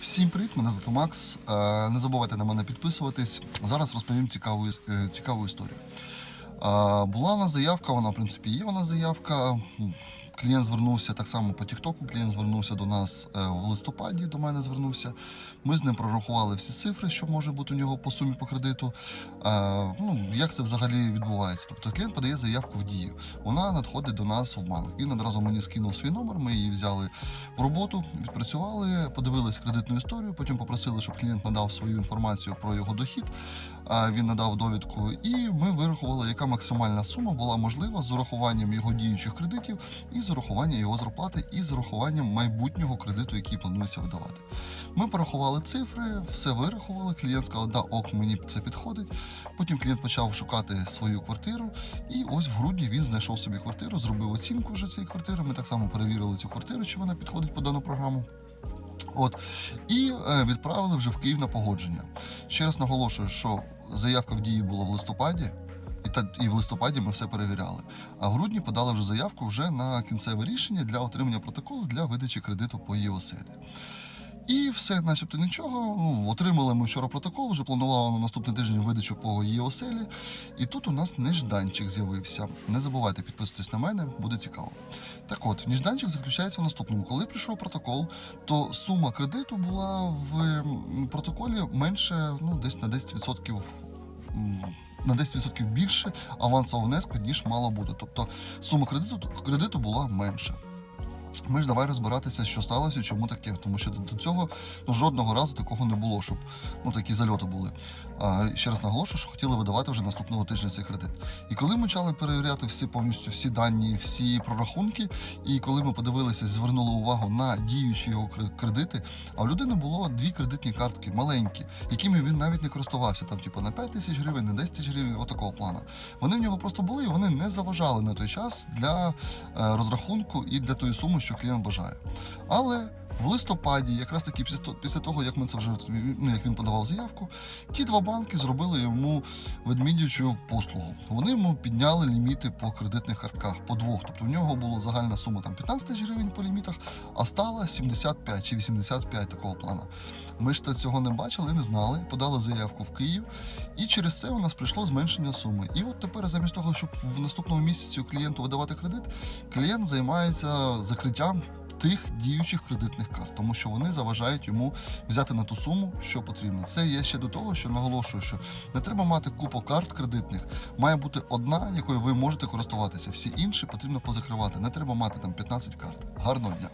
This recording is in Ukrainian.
Всім привіт, мене звати Макс. Е, Не забувайте на мене підписуватись. Зараз розповім цікаву, е, цікаву історію. Е, Була у нас заявка, вона в принципі є нас заявка. Клієнт звернувся так само по Тіктоку. Клієнт звернувся до нас е, в листопаді. До мене звернувся. Ми з ним прорахували всі цифри, що може бути у нього по сумі по кредиту. Е, Ну як це взагалі відбувається? Тобто клієнт подає заявку в дію. Вона надходить до нас в банк. Він одразу мені скинув свій номер. Ми її взяли в роботу, відпрацювали, подивились кредитну історію. Потім попросили, щоб клієнт надав свою інформацію про його дохід. Він надав довідку, і ми вирахували, яка максимальна сума була можлива з урахуванням його діючих кредитів, і з урахуванням його зарплати, і з урахуванням майбутнього кредиту, який планується видавати. Ми порахували цифри, все вирахували. Клієнт сказав, да, ок, мені це підходить. Потім клієнт почав шукати свою квартиру, і ось в грудні він знайшов собі квартиру, зробив оцінку вже цієї квартири. Ми так само перевірили цю квартиру, чи вона підходить по дану програму. От і е, відправили вже в Київ на погодження. Ще раз наголошую, що заявка в дії була в листопаді, і та і в листопаді ми все перевіряли. А в грудні подали вже заявку вже на кінцеве рішення для отримання протоколу для видачі кредиту по її оселі. І все, начебто нічого. Ну, отримали ми вчора протокол, вже планували на наступний тиждень видачу по її оселі. І тут у нас нежданчик з'явився. Не забувайте підписуватись на мене, буде цікаво. Так от, нежданчик заключається в наступному. Коли прийшов протокол, то сума кредиту була в протоколі менше, ну, десь на 10%. На 10% більше авансового внеску, ніж мало бути. Тобто сума кредиту, кредиту була менша. Ми ж давай розбиратися, що сталося, чому таке. Тому що до цього ну, жодного разу такого не було, щоб ну, такі зальоти були. А, ще раз наголошую, що хотіли видавати вже наступного тижня цей кредит. І коли ми почали перевіряти всі повністю всі дані, всі прорахунки, і коли ми подивилися, звернули увагу на діючі його кредити, а у людини було дві кредитні картки маленькі, якими він навіть не користувався, там, типу, на 5 тисяч гривень, на 10 тисяч гривень, отакого плану. Вони в нього просто були, і вони не заважали на той час для е, розрахунку і для тої суми, що клієнт бажає. Але в листопаді, якраз таки після того, як ми це вже ну, як він подавав заявку, ті два банки зробили йому ведмідячу послугу. Вони йому підняли ліміти по кредитних картках по двох. Тобто в нього була загальна сума там 15 тисяч гривень по лімітах, а стала 75 чи 85 такого плану. Ми ж цього не бачили, не знали, подали заявку в Київ, і через це у нас прийшло зменшення суми. І от тепер, замість того, щоб в наступному місяці клієнту видавати кредит, клієнт займається закриттям тих діючих кредитних карт, тому що вони заважають йому взяти на ту суму, що потрібно. Це є ще до того, що наголошую, що не треба мати купу карт кредитних. Має бути одна, якою ви можете користуватися. Всі інші потрібно позакривати. Не треба мати там 15 карт. Гарного дня.